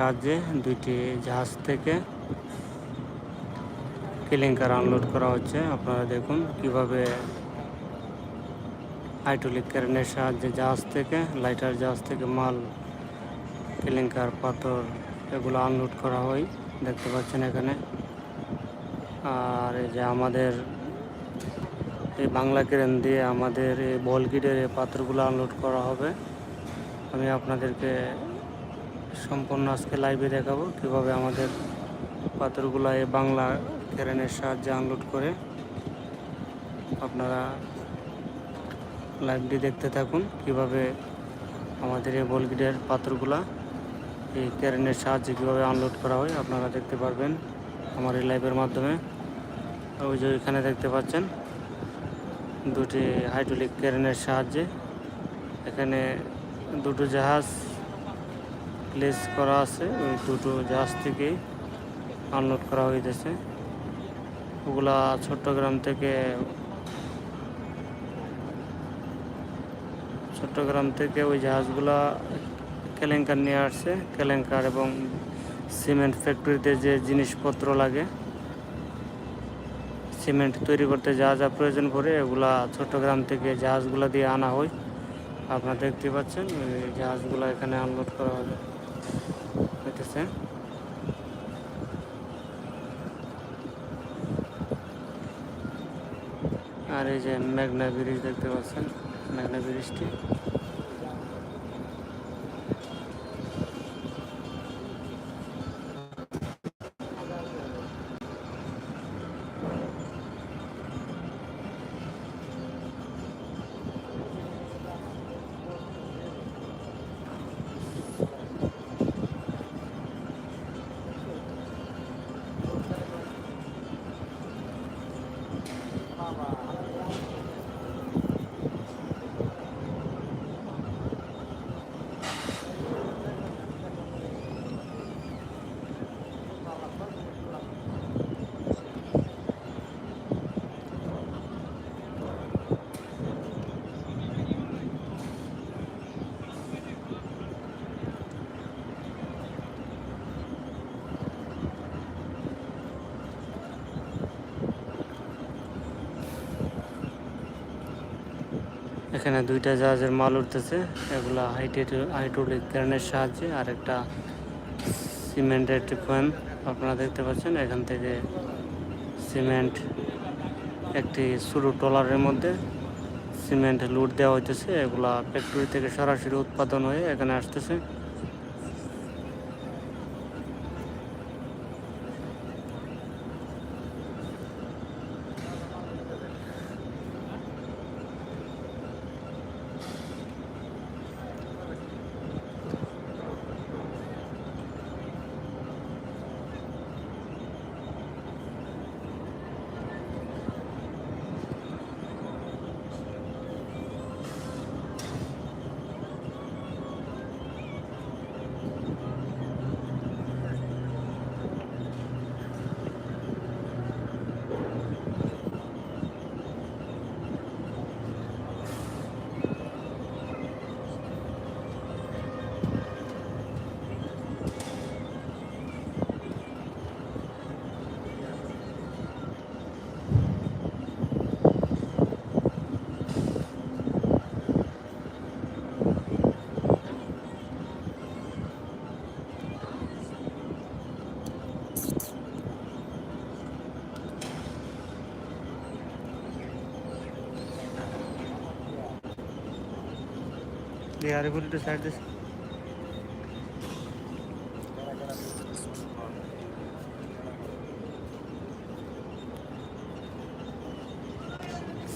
সাহায্যে দুইটি জাহাজ থেকে কেলেঙ্কার আনলোড করা হচ্ছে। আপনারা দেখুন কীভাবে হাইড্রোলিক ক্যারেনের সাহায্যে জাহাজ থেকে লাইটার জাহাজ থেকে মাল কেলেঙ্কার পাথর এগুলো আনলোড করা হয়। দেখতে পাচ্ছেন এখানে। আর এই যে আমাদের এই বাংলা ক্রেন দিয়ে আমাদের এই বলগিটের এই পাথরগুলো আনলোড করা হবে। আমি আপনাদেরকে সম্পূর্ণ আজকে লাইভে দেখাবো কীভাবে আমাদের পাথরগুলো এই বাংলা ক্রেনের সাহায্যে আনলোড করে। আপনারা লাইভটি দেখতে থাকুন কীভাবে আমাদের এই বলগিটের পাথরগুলা এই ক্যারেনের সাহায্যে কীভাবে আনলোড করা হয় আপনারা দেখতে পারবেন আমার এই লাইভের মাধ্যমে। ওই যে এখানে দেখতে পাচ্ছেন দুটি হাইড্রোলিক ক্যারেনের সাহায্যে এখানে দুটো জাহাজ প্লেস করা আছে, ওই দুটো জাহাজ থেকে আনলোড করা হইতেছে। ওগুলা চট্টগ্রাম থেকে চট্টগ্রাম থেকে ওই জাহাজগুলা কেলেঙ্কার নিয়ে আসছে। কেলেঙ্কার এবং সিমেন্ট ফ্যাক্টরিতে যে জিনিসপত্র লাগে, সিমেন্ট তৈরি করতে যা যা প্রয়োজন পড়ে, এগুলা চট্টগ্রাম থেকে জাহাজগুলা দিয়ে আনা হয়। আপনারা দেখতে পাচ্ছেন জাহাজগুলো এখানে আনলোড করা হবে হইতেছে আর এই যে মেঘনা ব্রিজ দেখতে পাচ্ছেন মেঘনা ব্রিজটি এখানে দুইটা জাহাজের মাল উঠতেছে। এগুলা হাইড্রোলিক ক্রেনের সাহায্যে আর একটা সিমেন্টের ফ্যান আপনারা দেখতে পাচ্ছেন। এখান থেকে সিমেন্ট একটি সরু ট্রলারের মধ্যে সিমেন্ট লুট দেওয়া হইতেছে। এগুলা ফ্যাক্টরি থেকে সরাসরি উৎপাদন হয়ে এখানে আসতেছে। দিয়ে আর একটু সাইড দিস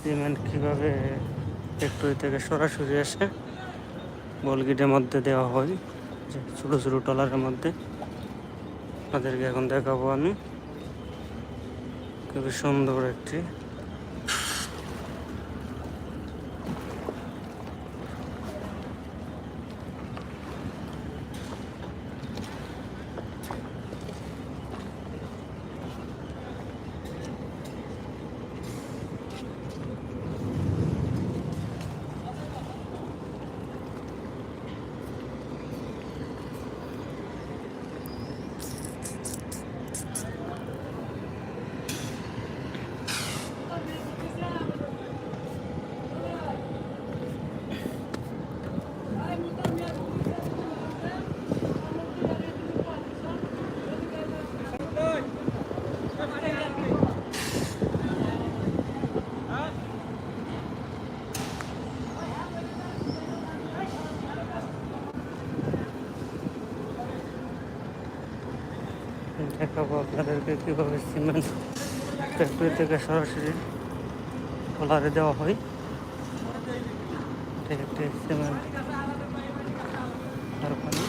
সিমেন্ট কীভাবে ফ্যাক্টরি থেকে সরাসরি আসে বলগিটের মধ্যে দেওয়া হয়, যে ছোটো ছোটো টলারের মধ্যে। আপনাদেরকে এখন দেখাবো আমি। খুবই সুন্দর একটি দেখাবো আপনাদেরকে কীভাবে সিমেন্ট ফ্যাক্টরি থেকে সরাসরি কলারে দেওয়া হয়। একটি সিমেন্ট কারখানা।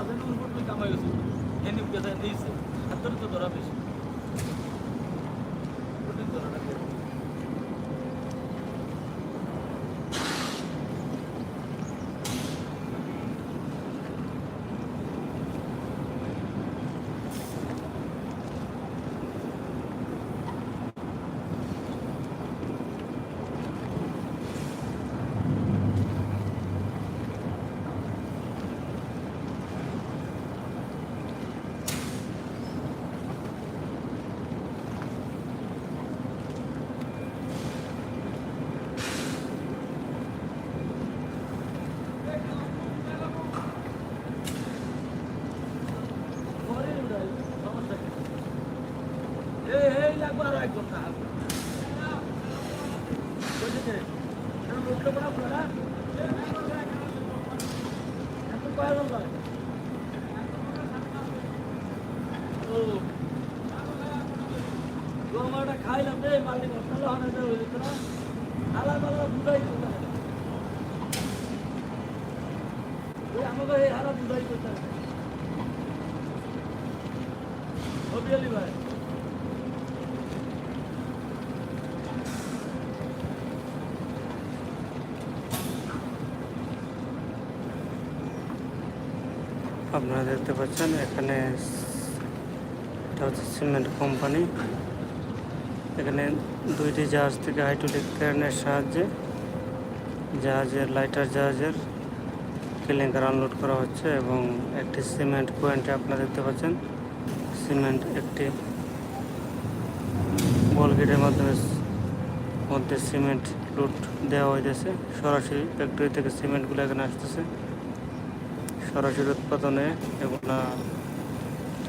আছে কামাই হয়েছে। এনে ধরা বেশি। খাইলাম রে, মালিক মশলা হনে যে হইতো না। আলা বালা বুঝাই তো না ওই আমাকে এই হারা বুঝাই করতে হবে ভাই। আপনারা দেখতে পাচ্ছেন, এখানে এটা হচ্ছে সিমেন্ট কোম্পানি। এখানে দুইটি জাহাজ থেকে হাইড্রোলিক ক্রেনের সাহায্যে জাহাজের লাইটার জাহাজের কেলেঙ্কার আনলোড করা হচ্ছে এবং একটি সিমেন্ট পয়েন্টে আপনারা দেখতে পাচ্ছেন, সিমেন্ট একটি বল গেটের মাধ্যমে মধ্যে সিমেন্ট লুট দেওয়া হইতেছে। সরাসরি ফ্যাক্টরি থেকে সিমেন্টগুলো এখানে আসতেছে। সরাসরি উৎপাদনে এগুলা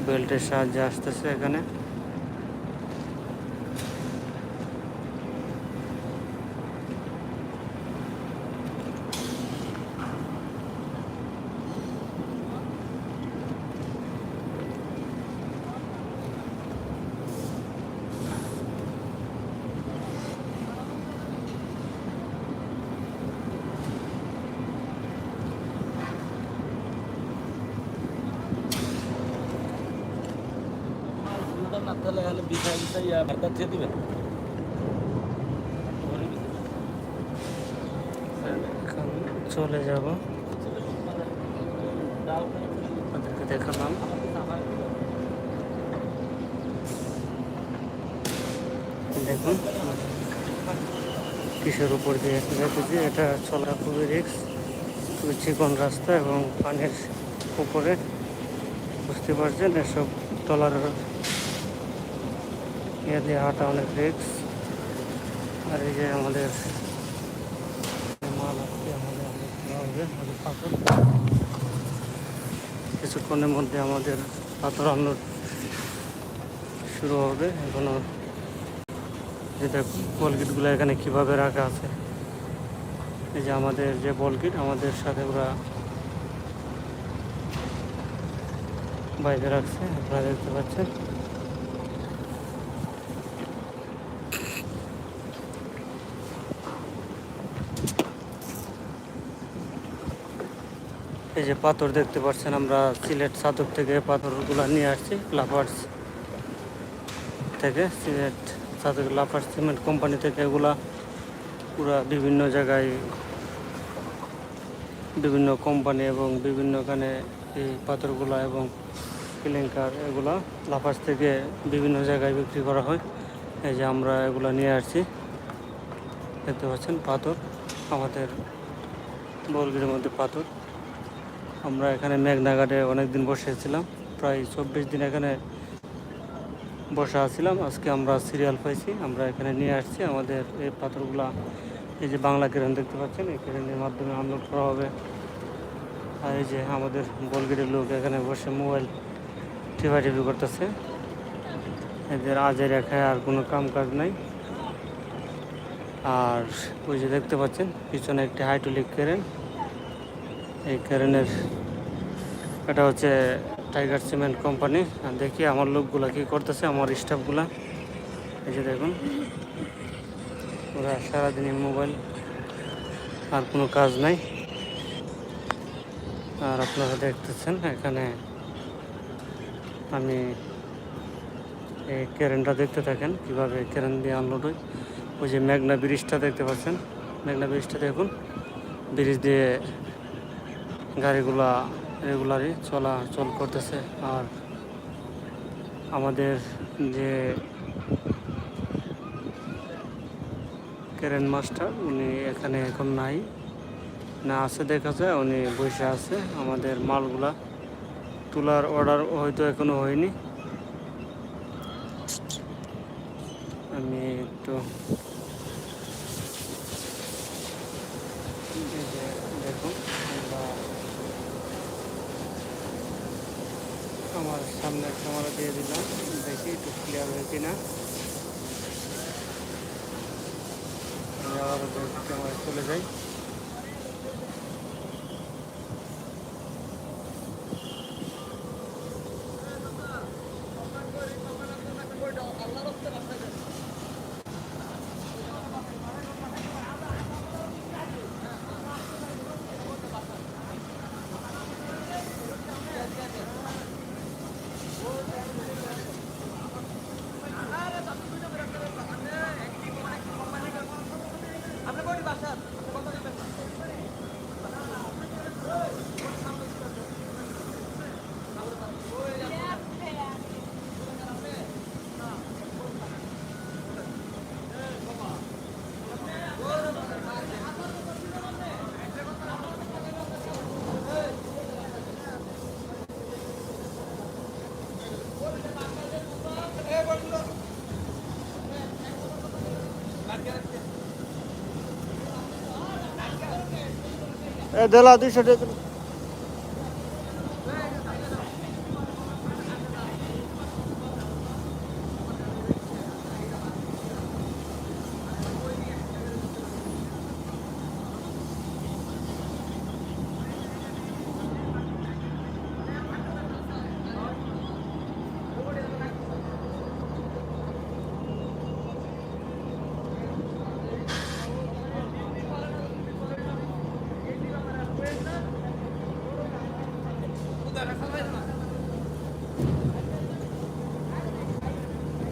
বেল্টের সাহায্যে আসতেছে এখানে না চলে যাব। দেখালাম। দেখুন, কিসের উপর দিয়ে যেতেছি এটা চলা খুবই রিক্স খুবই চিকন রাস্তা এবং পানির উপরে, বুঝতে পারছেন? এসব টলারের ইয়ে দিয়ে হাঁটা অনেক রিক্স আর এই যে আমাদের পাথর। কিছুক্ষণের মধ্যে আমাদের পাথর আনলোড শুরু হবে। এখনও যে দেখুন বলকিটগুলো এখানে কীভাবে রাখা আছে, এই যে আমাদের যে বলকিট আমাদের সাথে ওরা বাইরে রাখছে, আপনারা দেখতে পাচ্ছেন। এই যে পাথর দেখতে পাচ্ছেন আমরা, সিলেট সাদক থেকে পাথরগুলো নিয়ে আসছি, লাফার্স থেকে, সিলেট সাদক লাফার্স সিমেন্ট কোম্পানি থেকে এগুলা পুরা বিভিন্ন জায়গায় বিভিন্ন কোম্পানি এবং বিভিন্ন এখানে এই পাথরগুলা এবং কেলেঙ্কার এগুলা লাফার্স থেকে বিভিন্ন জায়গায় বিক্রি করা হয়। এই যে আমরা এগুলা নিয়ে আসছি। দেখতে পাচ্ছেন পাথর, আমাদের বলগির মধ্যে পাথর। আমরা এখানে মেঘনাঘাটে অনেক দিন বসেছিলাম, প্রায় চব্বিশ দিন এখানে বসা আছিলাম। আজকে আমরা সিরিয়াল পাইছি, আমরা এখানে নিয়ে আসছি। আমাদের এই পাথরগুলা এই যে বাংলা কেরেন দেখতে পাচ্ছেন, এই কেরেনের মাধ্যমে আনলোড করা হবে। আর এই যে আমাদের বলগিরের লোক এখানে বসে মোবাইল টিভি করতেছে। এদের আজের রেখায় আর কোনো কাম কাজ নাই। আর ওই যে দেখতে পাচ্ছেন, পিছনে একটি হাইড্রোলিক কেরেন এই কেরেনের এটা হচ্ছে টাইগার সিমেন্ট কোম্পানি আর দেখি আমার লোকগুলা কি করতেছে, আমার স্টাফগুলা এই যে দেখুন, ওরা সারাদিনই মোবাইল আর কোনো কাজ নাই। আর আপনারা দেখতেছেন, এখানে আমি এই কেরেনটা দেখতে থাকেন, কীভাবে কেরেন দিয়ে আনলোড হয়। ওই যে মেঘনা ব্রিজটা দেখতে পাচ্ছেন, মেঘনা ব্রিজটা দেখুন। ব্রিজ দিয়ে গাড়িগুলা রেগুলারই চলাচল করতেছে। আর আমাদের যে কেরেন মাস্টার উনি এখানে এখন নাই। না আছে, দেখা যায়, উনি বসে আছে। আমাদের মালগুলা তোলার অর্ডার হয়তো এখনও হয়নি। আমি একটু এই যে দেখুন আমরা আমার সামনের ক্যামেরা দিয়ে দিলাম। দেখি একটু ক্লিয়ার হয় কিনা। আমি আবার ক্যামেরা চলে যাই। দিলা দুইশো টাকা